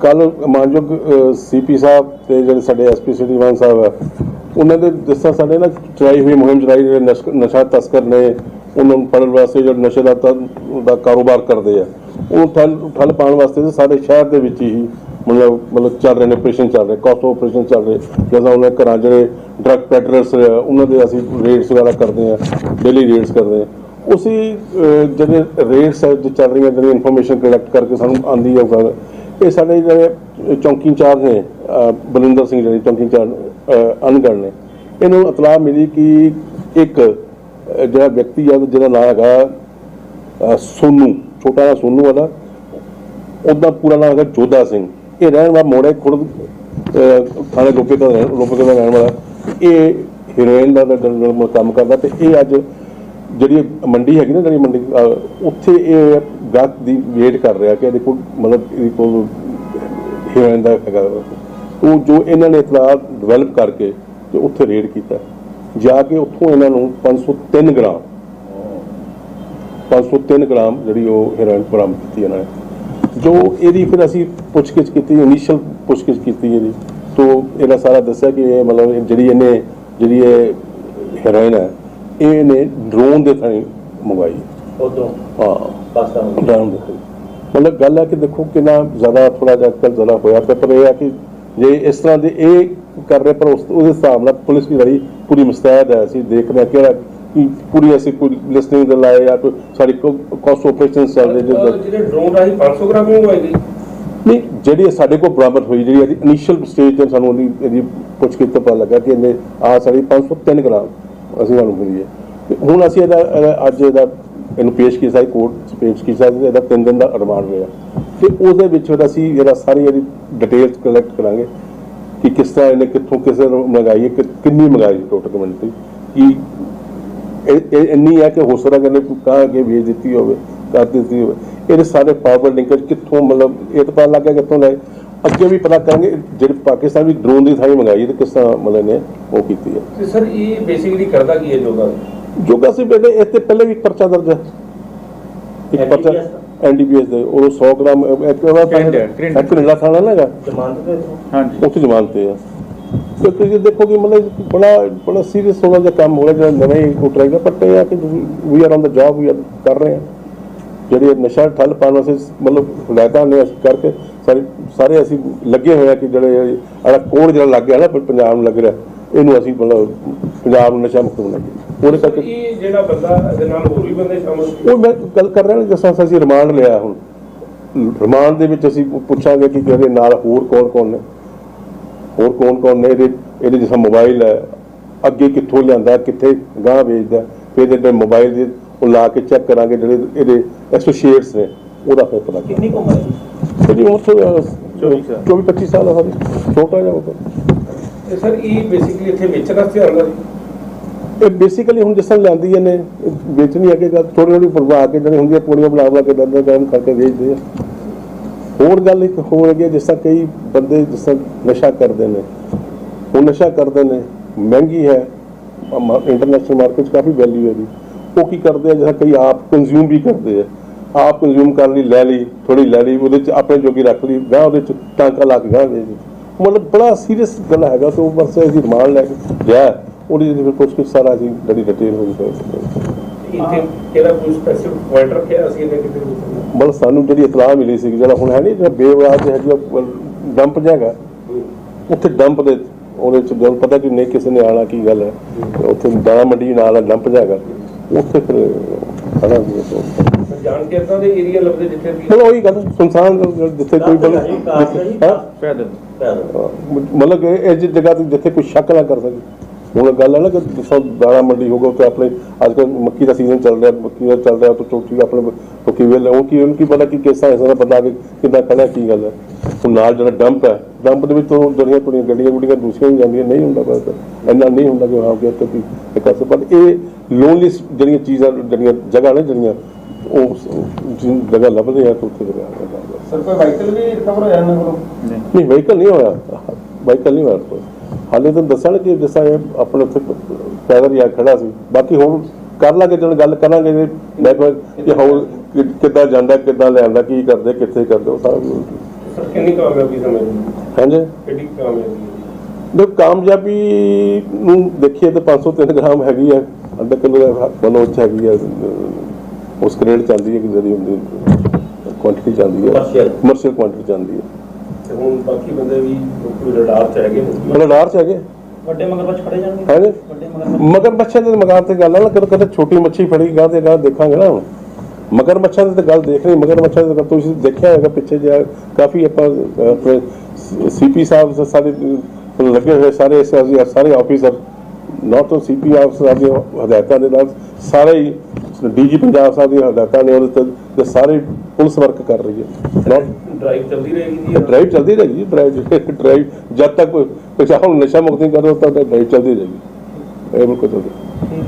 ਕੱਲ ਮਾਨਯੋਗ ਸੀਪੀ ਸਾਹਿਬ ਤੇ ਜਿਹੜੇ ਸਾਡੇ ਐਸਪੀ ਸਿਟੀ ਵਨ ਸਾਹਿਬ ਆ, ਉਹਨਾਂ ਦੇ ਜਿਸ ਤਰ੍ਹਾਂ ਸਾਡੇ ਨਾ ਚਲਾਈ ਹੋਈ ਮੁਹਿੰਮ ਚਲਾਈ, ਜਿਹੜੇ ਨਸ਼- ਨਸ਼ਾ ਤਸਕਰ ਨੇ, ਉਹਨਾਂ ਨੂੰ ਫੜਨ ਵਾਸਤੇ ਜਿਹੜੇ ਨਸ਼ੇ ਦਾ ਦਾ ਕਾਰੋਬਾਰ ਕਰਦੇ ਆ ਉਹ ਠੱਲ ਠੱਲ ਪਾਉਣ ਵਾਸਤੇ ਤੇ ਸਾਡੇ ਸ਼ਹਿਰ ਦੇ ਵਿੱਚ ਹੀ ਮਤਲਬ ਮਤਲਬ ਚੱਲ ਰਹੇ ਨੇ ਆਪਰੇਸ਼ਨ ਚੱਲ ਰਹੇ ਕਾਸਟ ਆਪਰੇਸ਼ਨ ਚੱਲ ਰਹੇ, ਜਦੋਂ ਉਹਨਾਂ ਘਰਾਂ ਜਿਹੜੇ ਡਰੱਗ ਪੈਡਲਰਸ ਉਹਨਾਂ ਦੇ ਅਸੀਂ ਰੇਟਸ ਵਗੈਰਾ ਕਰਦੇ ਆ ਡੇਲੀ ਰੇਟਸ ਕਰਦੇ ਆ, ਉਸੇ ਜਿਹੜੇ ਰੇਟਸ ਹੈ ਚੱਲ ਰਹੀਆਂ ਜਿਹੜੀ ਇਨਫੋਰਮੇਸ਼ਨ ਕਲੈਕਟ ਕਰਕੇ ਸਾਨੂੰ ਆਂਦੀ ਹੈ ਉਹ ਇਹ ਸਾਡੇ ਜਿਹੜੇ ਚੌਂਕੀ ਇੰਚਾਰਜ ਨੇ ਬਲਿੰਦਰ ਸਿੰਘ ਜਿਹੜੇ ਚੌਂਕੀ ਇੰਚਾਰਜ ਅਹ, ਅਨਗੜ੍ਹ ਨੇ ਨੂੰ ਇਤਲਾਹ ਮਿਲੀ ਕਿ ਇੱਕ ਜਿਹੜਾ ਵਿਅਕਤੀ ਆ ਜਿਹਦਾ ਨਾਮ ਹੈਗਾ ਅਹ, ਸੋਨੂ ਛੋਟਾ ਜਿਹਾ ਸੋਨੂ ਵਾਲਾ ਉਹਦਾ ਪੂਰਾ ਨਾਮ ਹੈਗਾ ਜੋਧਾ ਸਿੰਘ। ਇਹ ਰਹਿਣ ਵਾਲਾ ਮੋੜੇ ਖੁਰਦ ਥਾਣੇ ਲੋਕੇ ਦਾ ਰਹਿਣ- ਲੋਕੇ ਦਾ ਰਹਿਣ ਵਾਲਾ। ਇਹ ਹੀਰੋਇਨ ਦਾ ਕੰਮ ਕਰਦਾ ਤੇ ਇਹ ਅੱਜ ਜਿਹੜੀ ਮੰਡੀ ਹੈਗੀ ਨਾ ਜਿਹੜੀ ਮੰਡੀ ਉੱਥੇ ਇਹ ਗਾਹਕ ਦੀ ਵੇਟ ਕਰ ਰਿਹਾ ਕਿ ਇਹਦੇ ਕੋਲ ਮਤਲਬ ਇਹਦੇ ਕੋਲ ਹੀਰੋਇਨ ਦਾ ਹੈਗਾ। ਉਹ ਜੋ ਇਹਨਾਂ ਨੇ ਇਤਲਾਹ ਡਿਵੈਲਪ ਕਰਕੇ ਤੇ ਉੱਥੇ ਰੇਡ ਕੀਤਾ। ਜਾ ਕੇ ਉੱਥੋਂ ਇਹਨਾਂ ਨੂੰ 503 ਗ੍ਰਾਮ 503 ਗ੍ਰਾਮ ਜਿਹੜੀ ਉਹ ਹੀਰੋਇਨ ਬਰਾਮਦ ਕੀਤੀ ਇਹਨਾਂ ਨੇ। ਜੋ ਇਹਦੀ ਫਿਰ ਅਸੀਂ ਪੁੱਛਗਿੱਛ ਕੀਤੀ ਇਨੀਸ਼ੀਅਲ ਪੁੱਛਗਿੱਛ ਕੀਤੀ ਇਹਦੀ। ਤੋਂ ਇਹਦਾ ਸਾਰਾ ਦੱਸਿਆ ਕਿ ਇਹ ਮਤਲਬ ਜਿਹੜੀ ਇਹਨੇ, ਜਿਹੜੀ ਇਹ ਹੀਰੋਇਨ ਹੈ, ਇਹ ਇਹਨੇ ਡਰੋਨ ਦੇ ਥਾਂ ਮੰਗਵਾਈ। ਉਦੋਂ ਹਾਂ। ਪਾਕਿਸਤਾਨ ਮਤਲਬ ਗੱਲ ਹੈ ਕਿ ਦੇਖੋ ਕਿੰਨਾ ਜ਼ਿਆਦਾ ਥੋੜਾ ਜਿਹਾ ਕੱਲ ਜ਼ਿਆਦਾ ਹੋਇਆ। ਪਿਆ ਪਰ ਇਹ ਹੈ ਕਿ ਜੇ ਇਸ ਤਰ੍ਹਾਂ ਦੇ ਇਹ ਕਰ ਰਹੇ ਪਰ ਉਸ ਉਹਦੇ ਹਿਸਾਬ ਨਾਲ ਪੁਲਿਸ ਵੀ ਰਹੀ ਪੂਰੀ ਮੁਸਤੈਦ ਹੈ। ਅਸੀਂ ਦੇਖ ਰਹੇ ਹਾਂ ਕਿਹੜਾ ਕਿ ਪੂਰੀ ਅਸੀਂ ਕੋਈ ਲਿਸਨਿੰਗ ਦੇ ਲਾਏ ਜਾਂ ਕੋਈ ਸਾਡੀ ਕਾਸਟ ਆਪਰੇਸ਼ਨ ਚੱਲ ਰਹੇ ਜਿਹਦੇ ਜਿਹੜੇ ਡਰੋਨ ਰਾਹੀਂ 500 ਗ੍ਰਾਮ ਹੀ ਗਈ ਨਹੀਂ ਜਿਹੜੀ ਸਾਡੇ ਕੋਲ ਬਰਾਮਦ ਹੋਈ ਜਿਹੜੀ ਇਹਦੀ ਇਨੀਸ਼ੀਅਲ ਸਟੇਜ ਤੇ ਸਾਨੂੰ ਉਹਦੀ ਇਹਦੀ ਪੁੱਛ ਕੇ ਪਤਾ ਲੱਗਾ ਕਿ ਇਹਨੇ ਆ ਸਾਡੀ 503 ਗ੍ਰਾਮ ਅਸੀਂ ਸਾਨੂੰ ਮਿਲੀ ਹੈ। ਤੇ ਹੁਣ ਅਸੀਂ ਇਹਦਾ ਇਹਦਾ ਅੱਜ ਇਹਦਾ ਇਹਨੂੰ ਪੇਸ਼ ਕੀਤਾ ਸੀ, ਕੋਰਟ ਪੇਸ਼ ਕੀਤਾ ਸੀ ਇਹਦਾ 3 ਦਿਨ ਦਾ ਰਿਮਾਂਡ ਹੋਇਆ ਤੇ ਉਹਦੇ ਵਿੱਚ ਫਿਰ ਅਸੀਂ ਜਿਹੜਾ ਸਾਰੀ ਇਹਦੀ ਡਿਟੇਲਸ ਕਲੈਕਟ ਕਰਾਂਗੇ ਕਿ ਕਿਸ ਤਰ੍ਹਾਂ ਇਹਨੇ ਕਿੱਥੋਂ ਕਿਸੇ ਨੂੰ ਮੰਗਾਈ ਹੈ ਕਿੰਨੀ ਮੰਗਾਈ ਟੋਟਲ ਕਮਿਊਨਿਟੀ ਕੀ ਇੰਨੀ ਹੈ ਕਿ ਹੋ ਸਕਦਾ ਕਿ ਇਹਨੇ ਕਹਾਂ ਅੱਗੇ ਵੇਚ ਦਿੱਤੀ ਹੋਵੇ, ਕਰ ਦਿੱਤੀ ਹੋਵੇ। ਇਹਦੇ ਸਾਰੇ ਪਾਵਰ ਲਿੰਕੇਜ ਕਿੱਥੋਂ ਮਤਲਬ ਇਹ ਤਾਂ ਪਤਾ ਲੱਗਾ ਕਿੱਥੋਂ ਲਏ। ਅੱਗੇ ਵੀ ਪਤਾ ਕਰਾਂਗੇ ਜਿਹੜੇ ਪਾਕਿਸਤਾਨ ਵੀ ਡਰੋਨ ਦੀ ਥਾਈ ਮੰਗਾਈ ਤੇ ਕਿਸ ਤਰ੍ਹਾਂ ਮਤਲਬ ਨੇ ਉਹ ਕੀਤੀ ਹੈ। ਸਰ, ਇਹ ਬੇਸਿਕਲੀ ਕਰਦਾ ਕੀ ਹੈ ਯੋਗਾ ਜੋਗਾ ਸੀ ਪਹਿਲੇ ਇਹ ਤੇ ਪਹਿਲੇ ਵੀ ਇੱਕ ਪਰਚਾ ਦਰਜ ਹੈ। ਇੱਕ ਪਰਚਾ ਐਨਡੀਪੀਐਸ ਦੇ ਉਹ 100 ਗ੍ਰਾਮ ਇੱਕ। ਕਰਿੰਡਾ ਥਾਣਾ ਨਾ ਹੈਗਾ। ਜ਼ਮਾਨਤ ਤੇ? ਹਾਂਜੀ। ਉੱਥੇ ਜ਼ਮਾਨਤ ਤੇ ਆ। ਤੇ ਤੁਸੀਂ ਦੇਖੋ ਕਿ ਮਤਲਬ ਬੜਾ ਬੜਾ ਸੀਰੀਅਸ ਹੋਣਾ ਜਿਹਾ ਕੰਮ ਹੋ ਰਿਹਾ ਜਿਹੜਾ ਨਵੇਂ ਟਰਾਈਗਾ ਬਟ ਇਹ ਆ ਕਿ we are on the job ਵੀ ਕਰ ਰਹੇ ਆ। ਜਿਹੜੀ ਨਸ਼ਾ ਠੱਲ ਪਾਉਣ ਵਾਸਤੇ ਮਤਲਬ ਹਦਾਇਤਾਂ ਨੇ ਅਸੀਂ ਕਰਕੇ ਸਾਰੇ ਸਾਰੇ ਅਸੀਂ ਲੱਗੇ ਹੋਏ ਆ ਕਿ ਜਿਹੜੇ ਆਹ ਕੋਡ ਜਿਹੜਾ ਲੱਗ ਗਿਆ ਨਾ ਪੰਜਾਬ ਨੂੰ ਲੱਗ ਰਿਹਾ ਇਹਨੂੰ ਅਸੀਂ ਮਤਲਬ ਪੰਜਾਬ ਨੂੰ ਨਸ਼ਾ ਮੁਕਤ ਬਣਾਈਏ ਸਰ, ਕਰਕੇ ਇਹ ਜਿਹੜਾ ਬੰਦਾ ਇਹਦੇ ਨਾਲ ਹੋਰ ਵੀ ਬੰਦੇ ਸ਼ਾਮਲ ਉਹ ਮੈਂ ਗੱਲ ਕਰ ਰਿਹਾ ਜਿਸ ਤਰ੍ਹਾਂ ਅਸੀਂ ਰਿਮਾਂਡ ਲਿਆ ਹੁਣ। ਰਿਮਾਂਡ ਦੇ ਵਿੱਚ ਅਸੀਂ ਪੁੱਛਾਂਗੇ ਕਿ ਇਹਦੇ ਨਾਲ ਹੋਰ ਕੌਣ ਕੌਣ ਨੇ। ਹੋਰ ਕੌਣ ਕੌਣ ਨੇ? ਇਹਦੇ ਇਹਦੇ ਜਿਸਾ ਮੋਬਾਈਲ ਹੈ ਅੱਗੇ ਕਿੱਥੋਂ ਲਿਆਂਦਾ ਕਿੱਥੇ ਗਾਹ ਵੇਚਦਾ ਫਿਰ ਇਹਦੇ ਮੋਬਾਈਲ ਦੇ ਉਹ ਲਾ ਕੇ ਚੈੱਕ ਕਰਾਂਗੇ ਜਿਹੜੇ ਇਹਦੇ ਐਸੋਸੀਏਟਸ ਨੇ ਉਹਦਾ ਫਿਰ ਪਤਾ ਕਿੰਨੀ ਉਮਰ ਹੈ ਜੀ? ਉਹ 24 ਸਾਲ। 24 25 ਸਾਲ ਸਾਰੇ। ਛੋਟਾ ਜਿਹਾ ਉਹ ਸਰ ਇਹ ਬੇਸਿਕਲੀ ਇੱਥੇ ਵੇਚਣ ਸੀ ਇਹ ਬੇਸਿਕਲੀ ਹੁਣ ਜਿਸ ਤਰ੍ਹਾਂ ਲੈਂਦੀ ਨੇ ਇਹ ਵੇਚਣੀ ਅੱਗੇ ਥੋੜੀ ਥੋੜੀ ਪ੍ਰਭਾਵ ਕੇ ਜਿਹੜੀ ਹੁੰਦੀ ਹੈ ਪੂੜੀਆਂ ਬਣਾ ਬਣਾ ਕੇ ਦੰਦਾਂ ਗਰਮ ਕਰਕੇ ਵੇਚਦੇ ਆ। ਹੋਰ ਗੱਲ ਇੱਕ ਹੋਰ ਹੈਗੀ ਹੈ, ਜਿਸ ਤਰ੍ਹਾਂ ਕਈ ਬੰਦੇ ਜਿਸ ਤਰ੍ਹਾਂ ਨਸ਼ਾ ਕਰਦੇ ਨੇ। ਉਹ ਨਸ਼ਾ ਕਰਦੇ ਨੇ ਮਹਿੰਗੀ ਹੈ ਇੰਟਰਨੈਸ਼ਨਲ ਮਾਰਕੀਟ 'ਚ ਕਾਫੀ ਵੈਲਿਊ ਹੈ ਜੀ ਉਹ ਕੀ ਕਰਦੇ ਆ ਜਿਸ ਤਰ੍ਹਾਂ ਕਈ ਆਪ ਕੰਜ਼ਿਊਮ ਵੀ ਕਰਦੇ ਆ। ਆਪ ਕੰਜ਼ਿਊਮ ਕਰਨ ਲਈ ਲੈ ਲਈ ਥੋੜੀ ਲੈ ਲਈ ਉਹਦੇ 'ਚ ਆਪਣੇ ਜੋਗੀ ਰੱਖ ਲਈ ਗਾਂ ਉਹਦੇ 'ਚ ਟਾਂਕਾ ਲਾ ਕੇ ਗਾਂ ਵੇਚ ਲਈ ਮਤਲਬ ਬੜਾ ਸੀਰੀਅਸ ਗੱਲ ਹੈਗਾ ਤੇ ਉਹ ਬਸ ਅਸੀਂ ਰਿਮਾਂਡ ਲੈ ਕੇ। ਗਿਆ ਉਹਦੀ ਕੁਝ ਕੁਝ ਸਾਰਾ ਅਸੀਂ ਬੜੀ ਡਿਟੇਲ ਹੋਈ ਪਈ ਇੱਥੇ ਕਿਹੜਾ ਕੋਈ ਸਪੈਸਿਫਿਕ ਪੁਆਇੰਟ ਰੱਖਿਆ ਅਸੀਂ ਇਹਦੇ ਕਿਤੇ ਮਤਲਬ ਸਾਨੂੰ ਜਿਹੜੀ ਇਤਲਾਹ ਮਿਲੀ ਸੀ ਜਿਹੜਾ ਹੁਣ ਹੈ ਨਹੀਂ ਜਿਹੜਾ ਬੇਵਰਾਜ ਜਿਹਾ ਹੈਗਾ। ਡੰਪ ਜਾਗਾ ਉੱਥੇ ਡੰਪ ਦੇ ਉਹਦੇ ਚ ਗੱਲ ਪਤਾ ਕਿ ਨਹੀਂ ਕਿਸੇ ਨੇ ਆਣਾ ਕੀ ਗੱਲ ਹੈ ਤੇ ਉੱਥੇ ਦਾਣਾ ਮੰਡੀ ਨਾਲ ਡੰਪ ਜਾਗਾ ਉੱਥੇ ਫਿਰ ਖੜਾ। ਜਾਣ ਕੇ ਇਦਾਂ ਦੇ ਏਰੀਆ ਲੱਭਦੇ ਜਿੱਥੇ ਵੀ ਮਤਲਬ ਉਹੀ ਗੱਲ ਸੁਨਸਾਨ ਜਗ੍ਹਾ ਜਿੱਥੇ ਕੋਈ ਬਲ ਹਾਂ ਮਤਲਬ ਇਹ ਜਗ੍ਹਾ ਤੇ ਜਿੱਥੇ ਕੋਈ ਸ਼ੱਕ ਨਾ ਕਰ ਸਕੇ। ਹੁਣ ਗੱਲ ਹੈ ਨਾ ਕਿ ਜਿਸਾ ਦਾਣਾ ਮੰਡੀ ਹੋਗਾ ਤੇ ਆਪਣੇ ਅੱਜ ਕੱਲ੍ਹ ਮੱਕੀ ਦਾ ਸੀਜ਼ਨ ਚੱਲ ਰਿਹਾ ਮੱਕੀ ਦਾ ਚੱਲ ਰਿਹਾ ਤਾਂ ਚੋਟੀ ਆਪਣੇ ਮੱਕੀ ਵੇਲੇ ਉਹ ਕੀ ਉਹਨੂੰ ਕੀ ਪਤਾ ਕਿ ਕਿਸ ਤਰ੍ਹਾਂ ਦਾ ਪਤਾ ਕਿ ਕਿੱਦਾਂ ਖੜਾ ਕੀ ਗੱਲ ਹੈ। ਹੁਣ ਨਾਲ ਜਿਹੜਾ ਡੰਪ ਹੈ ਡੰਪ ਦੇ ਵਿੱਚ ਤੋਂ ਜਿਹੜੀਆਂ ਤੁਹਾਡੀਆਂ ਗੱਡੀਆਂ ਗੁੱਡੀਆਂ ਦੂਸਰੀਆਂ ਵੀ ਜਾਂਦੀਆਂ ਨਹੀਂ ਹੁੰਦਾ ਬਸ ਇੰਨਾ ਨਹੀਂ ਹੁੰਦਾ ਕਿ ਹਾਂ ਕਿ ਇੱਥੇ ਕੋਈ ਇੱਕ ਅਸਰ ਪਰ ਇਹ ਲੋਨਲੀ ਜਿਹੜੀਆਂ ਚੀਜ਼ਾਂ ਜਿਹੜੀਆਂ ਜਗ੍ਹਾ ਨੇ ਜਿਹੜੀਆਂ ਉਹ ਜਿਨ ਜਗ੍ਹਾ ਲੱਭਦੇ ਆ ਤਾਂ ਉੱਥੇ ਜਗ੍ਹਾ ਸਰ ਕੋਈ ਵਾਹੀਕਲ ਵੀ ਰਿਕਵਰ ਹੋਇਆ ਇਹਨਾਂ ਕੋਲੋਂ? ਨਹੀਂ ਵਹੀਕਲ ਨਹੀਂ ਹੋਇਆ ਵਹੀਕਲ ਨਹੀਂ ਹੋਇਆ। ਕੋਈ ਹਾਲੇ ਤਾਂ ਦੱਸਣ ਕਿ ਜਿਸ ਤਰ੍ਹਾਂ ਇਹ ਆਪਣੇ ਉੱਥੇ ਪੈਦਲ ਹੀ ਆ ਖੜਾ ਸੀ। ਬਾਕੀ ਹੋਰ ਕਰ ਲਾਂਗੇ ਜਦੋਂ ਗੱਲ ਕਰਾਂਗੇ ਜੇ ਮੈਂ ਕੋਈ ਕਿ ਹੋਰ ਕਿ- ਕਿੱਦਾਂ ਜਾਂਦਾ ਕਿੱਦਾਂ ਲਿਆਂਦਾ ਕੀ ਕਰਦੇ ਕਿੱਥੇ ਕਰਦੇ ਉਹ ਸਾਰਾ ਕਿੰਨੀ ਕਾਮਯਾਬੀ ਸਮਝਦੇ? ਹਾਂਜੀ? ਕਿੰਨੀ ਕਾਮਯਾਬੀ? ਦੇ ਕਾਮਯਾਬੀ ਨੂੰ ਦੇਖੀਏ ਤਾਂ 503 ਗ੍ਰਾਮ ਹੈਗੀ ਹੈ ਅੱਧਾ ਕਿਲੋ ਦਾ ਕਿਲੋ ਚ ਹੈਗੀ ਹੈ ਉਸ ਗ੍ਰੇਡ ਚੱਲਦੀ ਹੈ ਕਿ ਜਿਹੜੀ ਹੁੰਦੀ ਕੁਆਂਟੀਟੀ ਚੱਲਦੀ ਹੈ। ਕਮਰਸ਼ੀਅਲ ਕੁਆਂਟੀਟੀ ਚੱਲਦੀ ਹੈ। ਤੇ ਹੁਣ ਬਾਕੀ ਬੰਦੇ ਵੀ ਕੋਈ ਰਡਾਰ ਚ ਹੈਗੇ ਨੇ ਲਾਰ ਚ ਹੈਗੇ? ਵੱਡੇ ਮਗਰਮੱਛ ਫੜੇ ਜਾਣਗੇ। ਹੈਗੇ? ਵੱਡੇ ਮਗਰਮੱਛ ਮਗਰ ਮੱਛਾਂ ਦੇ ਮਗਾਰ ਤੇ ਗੱਲ ਆ ਨਾ ਕਦੇ ਕਦੇ ਛੋਟੀ ਮੱਛੀ ਫੜੀ ਗਾ ਤੇ ਗਾ ਦੇਖਾਂਗੇ ਨਾ ਹੁਣ। ਮਗਰ ਮੱਛਾਂ ਦੀ ਤਾਂ ਗੱਲ ਦੇਖ ਨਹੀਂ ਮਗਰ ਮੱਛਾਂ ਦੀ ਤਾਂ ਤੁਸੀਂ ਦੇਖਿਆ ਹੋਵੇਗਾ ਪਿੱਛੇ ਜਿਹਾ ਕਾਫੀ ਆਪਾਂ ਸੀਪੀ ਸਾਹਿਬ ਸਾਰੇ ਅਹ, ਲੱਗੇ ਹੋਏ ਸਾਰੇ ਸਾਰੇ ਸਾਰੇ ਆਫੀਸਰ ਨਾਟ ਤੋਂ ਸੀਪੀ ਆਫਸਰ ਦੇ ਹਦਾਇਤਾਂ ਦੇ ਨਾਲ ਸਾਰੇ ਹੀ ਡੀਜੀ ਪੰਜਾਬ ਸਾਹਿਬ ਦੀਆਂ ਹਦਾਇਤਾਂ ਨੇ ਉਹਦੇ ਤੇ ਸਾਰੇ ਪੁਲਿਸ ਵਰਕ ਕਰ ਰਹੀ ਹੈ। ਨਾਟ ਡਰਾਈਵ ਚੱਲਦੀ ਰਹੇਗੀ ਜੀ? ਡਰਾਈਵ ਚੱਲਦੀ ਰਹੇਗੀ ਡਰਾਈਵ ਡਰਾਈਵ ਜਦ ਤੱਕ ਕੋਈ ਕੋਈ ਨਸ਼ਾ ਮੁਕਤੀ ਕਰੋ ਤਾਂ ਡਰਾਈਵ ਚੱਲਦੀ ਰਹੇਗੀ। ਇਹ ਬਿਲਕੁਲ ਚੱਲਦੀ